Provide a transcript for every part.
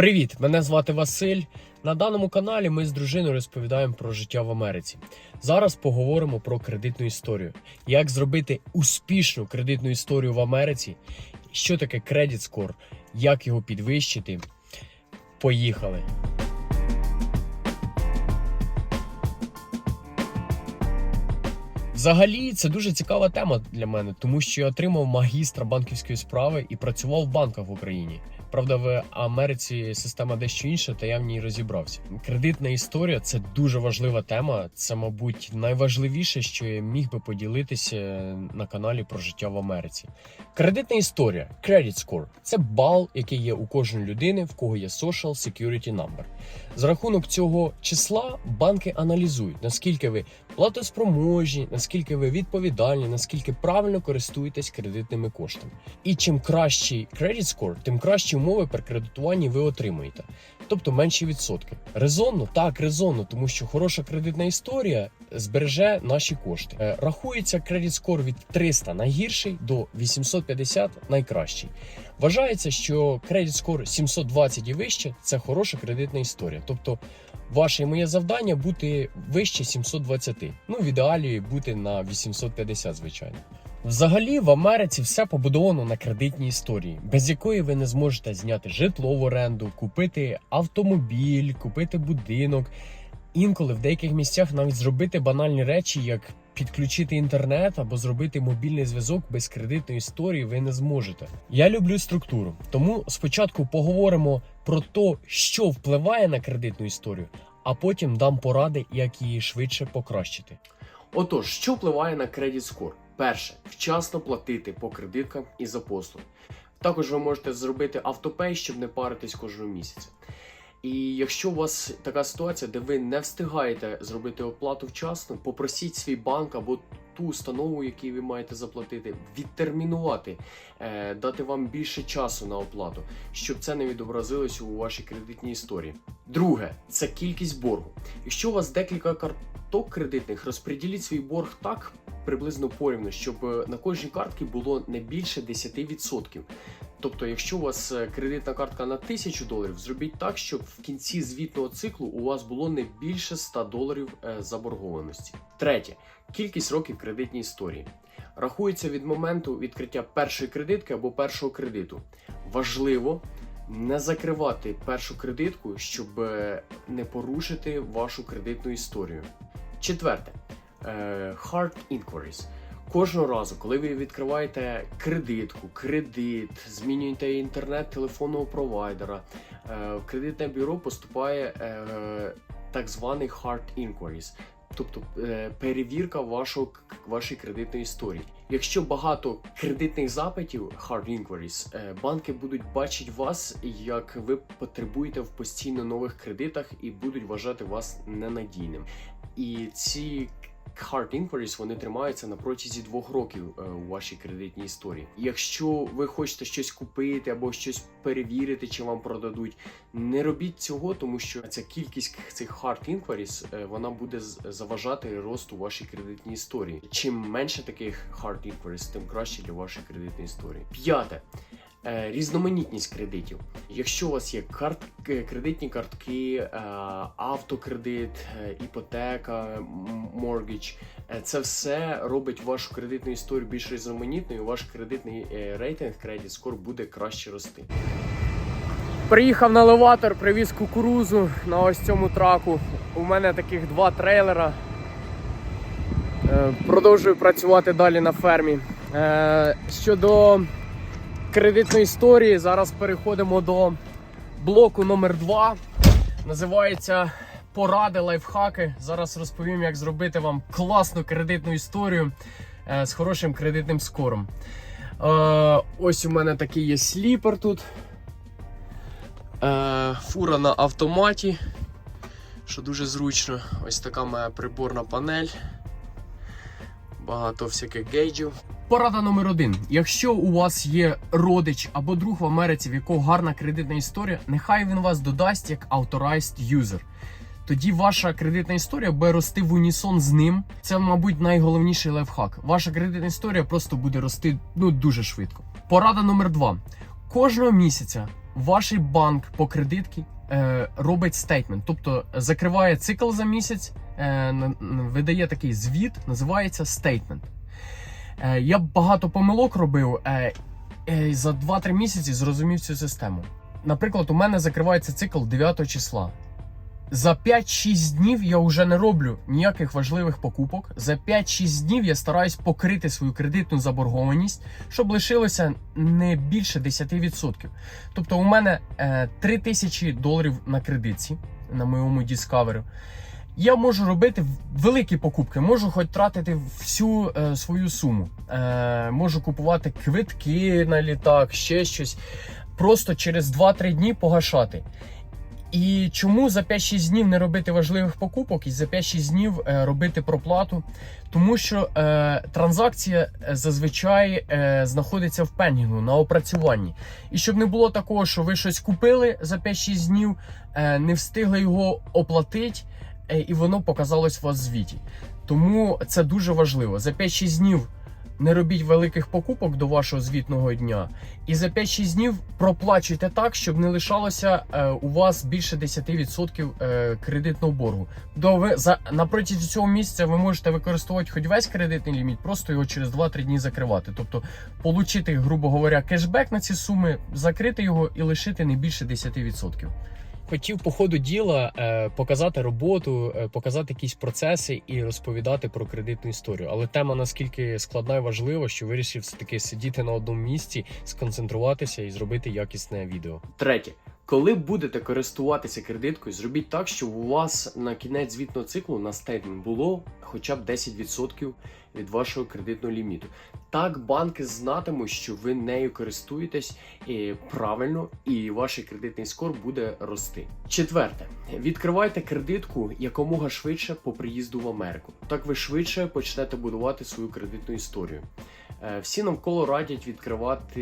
Привіт! Мене звати Василь. На даному каналі ми з дружиною розповідаємо про життя в Америці. Зараз поговоримо про кредитну історію. Як зробити успішну кредитну історію в Америці? Що таке кредит скор? Як його підвищити? Поїхали! Взагалі, це дуже цікава тема для мене, тому що я отримав магістра банківської справи і працював в банках в Україні. Правда, в Америці система дещо інша, та я в ній розібрався. Кредитна історія це дуже важлива тема. Це, мабуть, найважливіше, що я міг би поділитися на каналі про життя в Америці. Кредитна історія Credit Score – це бал, який є у кожної людини, в кого є Social Security Number. За рахунок цього числа банки аналізують, наскільки ви платоспроможні, наскільки ви відповідальні, наскільки правильно користуєтесь кредитними коштами. І чим кращий credit score, тим кращі умови при кредитуванні ви отримуєте, тобто менші відсотки. Резонно, так, резонно, тому що хороша кредитна історія збереже наші кошти. Е, Рахується credit score від 300 найгірший до 850 найкращий. Вважається, що credit score 720 і вище це хороша кредитна історія. Тобто Ваше і моє завдання бути вище 720. Ну, в ідеалі бути на 850, звичайно. Взагалі в Америці все побудовано на кредитній історії, без якої ви не зможете зняти житло в оренду, купити автомобіль, купити будинок. Інколи в деяких місцях навіть зробити банальні речі, як підключити інтернет або зробити мобільний зв'язок без кредитної історії ви не зможете. Я люблю структуру, тому спочатку поговоримо про те, що впливає на кредитну історію, а потім дам поради, як її швидше покращити. Отож, що впливає на кредит скор? Перше, вчасно платити по кредиткам і за послуги. Також ви можете зробити автопей, щоб не паритись кожного місяця. І якщо у вас така ситуація, де ви не встигаєте зробити оплату вчасно, попросіть свій банк або ту установу, якій ви маєте заплатити, відтермінувати, е, дати вам більше часу на оплату, щоб це не відобразилось у вашій кредитній історії. Друге, це кількість боргу. Якщо у вас декілька карток кредитних, розподіліть свій борг так приблизно порівну, щоб е, на кожній картці було не більше 10%. Тобто, якщо у вас е, кредитна картка на 1000 доларів, зробіть так, щоб в кінці звітного циклу у вас було не більше 100 доларів заборгованості. Третє кількість років кредитній історії. Рахується від моменту відкриття першої кредитки або першого кредиту. Важливо не закривати першу кредитку, щоб е, не порушити вашу кредитну історію. Четверте е, hard inquiries. Кожного разу, коли ви відкриваєте кредитку, кредит, змінюєте інтернет телефонного провайдера, е, в кредитне бюро поступає так званий hard inquiries, тобто е, перевірка вашого вашої кредитної історії. Якщо багато кредитних запитів hard inquiries, е, банки будуть бачити вас, як ви потребуєте в постійно нових кредитах і будуть вважати вас ненадійним. І ці hard inquiries, вони тримаються на протязі двох років е, у вашій кредитній історії. Якщо ви хочете щось купити або щось перевірити, чи вам продадуть, не робіть цього, тому що ця кількість цих hard inquiries, е, вона буде заважати росту вашій кредитній історії. Чим менше таких hard inquiries, тим краще для вашої кредитної історії. П'яте. Е, Різноманітність кредитів. Якщо у вас є карт, кредитні картки, е, автокредит, е, іпотека, моргідж, е, це все робить вашу кредитну історію більш різноманітною. Ваш кредитний е, рейтинг Credit Score буде краще рости. Приїхав на елеватор, привіз кукурузу на ось цьому траку. У мене таких два трейлера. Е, Продовжую працювати далі на фермі. Е, Щодо кредитної історії, зараз переходимо до блоку номер 2 Називається Поради лайфхаки. Зараз розповім, як зробити вам класну кредитну історію е, з хорошим кредитним скором. Е, Ось у мене такий є сліпер тут. Е, Фура на автоматі, що дуже зручно. Ось така моя приборна панель. Багато всяких гейджів. Порада номер один. Якщо у вас є родич або друг в Америці, в якого гарна кредитна історія, нехай він вас додасть як authorized user. Тоді ваша кредитна історія буде рости в унісон з ним. Це, мабуть, найголовніший лайфхак. Ваша кредитна історія просто буде рости ну дуже швидко. Порада номер два: кожного місяця ваш банк по кредитці е, робить стейтмент, тобто закриває цикл за місяць, е, видає такий звіт, називається стейтмент. Е, я багато помилок робив е, е, за 2-3 місяці зрозумів цю систему. Наприклад, у мене закривається цикл 9 числа. За 5-6 днів я вже не роблю ніяких важливих покупок. За 5-6 днів я стараюсь покрити свою кредитну заборгованість, щоб лишилося не більше 10%. Тобто, у мене е, 3 тисячі доларів на кредитці на моєму Discovery. Я можу робити великі покупки, можу хоч тратити всю е, свою суму. Е, можу купувати квитки на літак, ще щось. Просто через 2-3 дні погашати. І чому за 5-6 днів не робити важливих покупок і за 5-6 днів е, робити проплату? Тому що е, транзакція е, зазвичай е, знаходиться в пенінгу на опрацюванні. І щоб не було такого, що ви щось купили за 5-6 днів, е, не встигли його оплатити, і воно показалось у вас звіті. Тому це дуже важливо. За 5-6 днів не робіть великих покупок до вашого звітного дня. І за 5-6 днів проплачуйте так, щоб не лишалося е, у вас більше 10% е, кредитного боргу. До за на протязі цього місяця ви можете використовувати хоч весь кредитний ліміт, просто його через 2-3 дні закривати. Тобто, получити, грубо говоря, кешбек на ці суми, закрити його і лишити не більше 10%. Хотів по ходу діла е, показати роботу, е, показати якісь процеси і розповідати про кредитну історію. Але тема наскільки складна і важлива, що вирішив все таки сидіти на одному місці, сконцентруватися і зробити якісне відео. Третє. Коли будете користуватися кредиткою, зробіть так, щоб у вас на кінець звітного циклу на стейтмент було хоча б 10% від вашого кредитного ліміту. Так банки знатимуть, що ви нею користуєтесь правильно, і ваш кредитний скор буде рости. Четверте, відкривайте кредитку якомога швидше по приїзду в Америку. Так ви швидше почнете будувати свою кредитну історію. Е, Всі навколо радять відкривати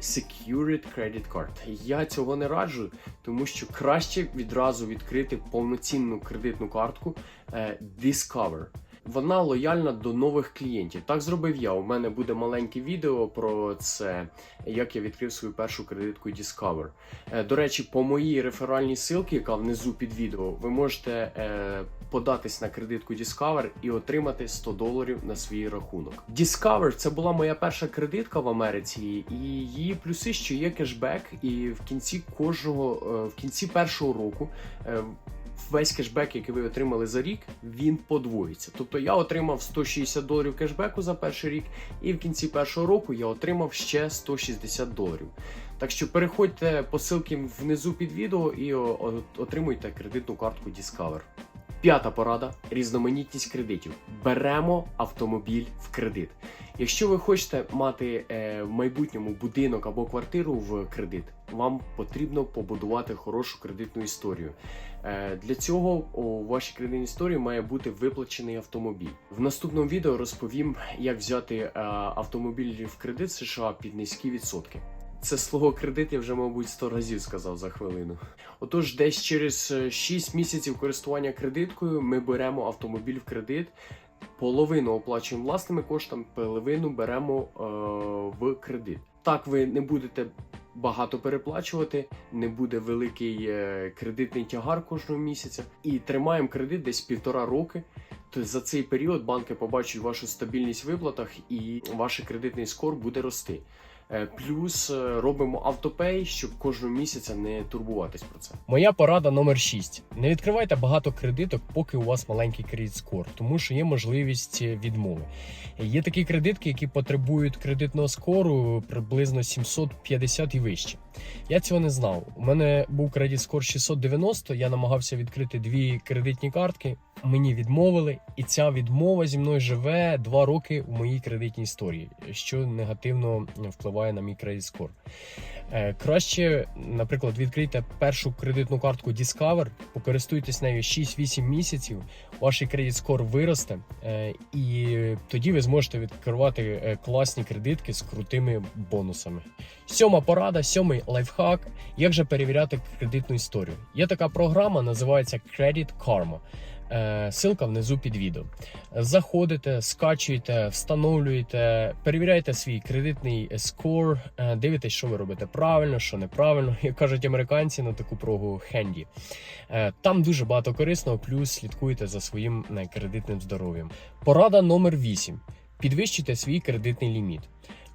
Secured Credit Card. Я цього не раджу, тому що краще відразу відкрити повноцінну кредитну картку е, Discover. Вона лояльна до нових клієнтів. Так зробив я. У мене буде маленьке відео про це, як я відкрив свою першу кредитку Discover. Е, До речі, по моїй реферальній ссылці, яка внизу під відео, ви можете е, податись на кредитку Discover і отримати 100 доларів на свій рахунок. Discover це була моя перша кредитка в Америці, і її плюси, що є кешбек, і в кінці кожного е, в кінці першого року. Весь кешбек, який ви отримали за рік, він подвоїться. Тобто я отримав 160 доларів кешбеку за перший рік, і в кінці першого року я отримав ще 160 доларів. Так що переходьте по ссылці внизу під відео і отримуйте кредитну картку Discover. П'ята порада різноманітність кредитів. Беремо автомобіль в кредит. Якщо ви хочете мати е, в майбутньому будинок або квартиру в кредит, вам потрібно побудувати хорошу кредитну історію. Е, Для цього у вашій кредитній історії має бути виплачений автомобіль. В наступному відео розповім, як взяти е, автомобіль в кредит США під низькі відсотки. Це слово кредит я вже, мабуть, 100 разів сказав за хвилину. Отож, десь через е, 6 місяців користування кредиткою ми беремо автомобіль в кредит. Половину оплачуємо власними коштами, половину беремо е, в кредит. Так ви не будете багато переплачувати, не буде великий е, кредитний тягар кожного місяця. І тримаємо кредит десь півтора роки. То за цей період банки побачать вашу стабільність в виплатах і ваш кредитний скор буде рости. Е, Плюс е, робимо автопей, щоб кожного місяця не турбуватись про це. Моя порада номер 6. Не відкривайте багато кредиток, поки у вас маленький кредит скор, тому що є можливість відмови. Є такі кредитки, які потребують кредитного скору приблизно 750 і вище. Я цього не знав. У мене був кредит скор 690, я намагався відкрити дві кредитні картки. Мені відмовили, і ця відмова зі мною живе два роки у моїй кредитній історії, що негативно впливає на мій кредит скор. Е, Краще, наприклад, відкрийте першу кредитну картку Discover, покористуйтесь нею 6-8 місяців, ваш кредит скор виросте, е, і тоді ви зможете відкривати е, класні кредитки з крутими бонусами. Сьома порада, сьомий лайфхак. Як же перевіряти кредитну історію? Є така програма, називається Credit Karma. Е, Силка внизу під відео. Заходите, скачуєте, встановлюєте, перевіряєте свій кредитний скор, е, дивитесь, що ви робите правильно, що неправильно. Як кажуть американці на таку прогу хенді. Е, Там дуже багато корисного, плюс слідкуйте за своїм е, кредитним здоров'ям. Порада номер 8. Підвищуйте свій кредитний ліміт.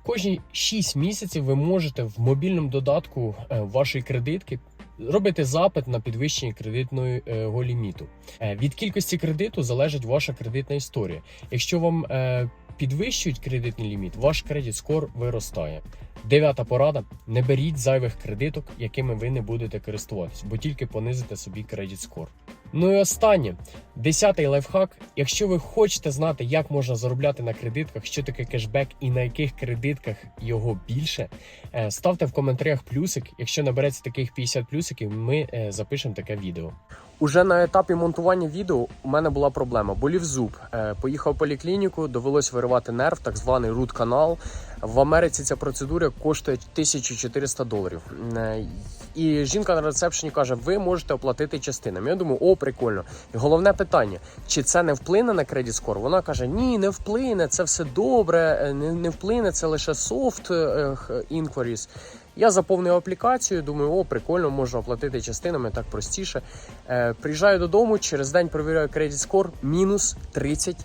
Кожні 6 місяців ви можете в мобільному додатку е, вашої кредитки робити запит на підвищення кредитного ліміту. Е, Від кількості кредиту залежить ваша кредитна історія. Якщо вам е, підвищують кредитний ліміт, ваш кредит скор виростає. Дев'ята порада: не беріть зайвих кредиток, якими ви не будете користуватись, бо тільки понизите собі кредит скор. Ну і останнє, десятий лайфхак. Якщо ви хочете знати, як можна заробляти на кредитках, що таке кешбек і на яких кредитках його більше, е, ставте в коментарях плюсик. Якщо набереться таких 50 плюсиків, ми е, запишемо таке відео. Уже на етапі монтування відео у мене була проблема. Болів зуб. Е, Поїхав в поліклініку, довелось виривати нерв, так званий рут канал. В Америці ця процедура коштує 1400 доларів. Е, І жінка на рецепшені каже: ви можете оплатити частинами. Я думаю, о, прикольно. І головне питання: чи це не вплине на кредит скор? Вона каже: Ні, не вплине, це все добре, е, не, не вплине, це лише soft е, х- inquiries. Я заповнив аплікацію, думаю, о, прикольно, можна оплатити частинами, так простіше. Е, приїжджаю додому, через день перевіряю кредит скор, мінус 30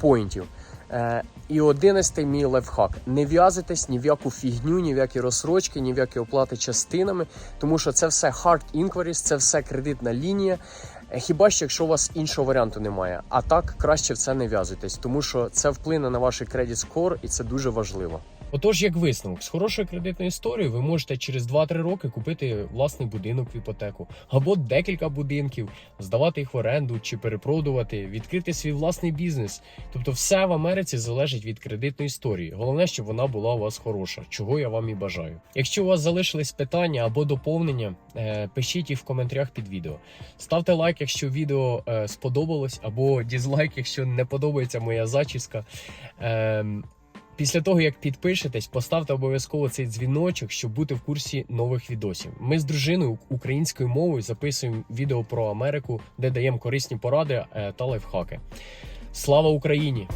поінтів. Е, і одинадцятий мій лайфхак. Не в'язуйтесь ні в яку фігню, ні в які розсрочки, ні в які оплати частинами, тому що це все hard inquiries, це все кредитна лінія. Е, Хіба що якщо у вас іншого варіанту немає. А так краще в це не в'язуйтесь, тому що це вплине на ваш кредит скор, і це дуже важливо. Отож, як висновок, з хорошою кредитною історією ви можете через 2-3 роки купити власний будинок в іпотеку або декілька будинків, здавати їх в оренду чи перепродувати, відкрити свій власний бізнес. Тобто, все в Америці залежить від кредитної історії. Головне, щоб вона була у вас хороша, чого я вам і бажаю. Якщо у вас залишились питання або доповнення, е, пишіть їх в коментарях під відео. Ставте лайк, якщо відео е, сподобалось, або дізлайк, якщо не подобається моя зачіска. Після того, як підпишетесь, поставте обов'язково цей дзвіночок, щоб бути в курсі нових відосів. Ми з дружиною українською мовою записуємо відео про Америку, де даємо корисні поради е, та лайфхаки. Слава Україні!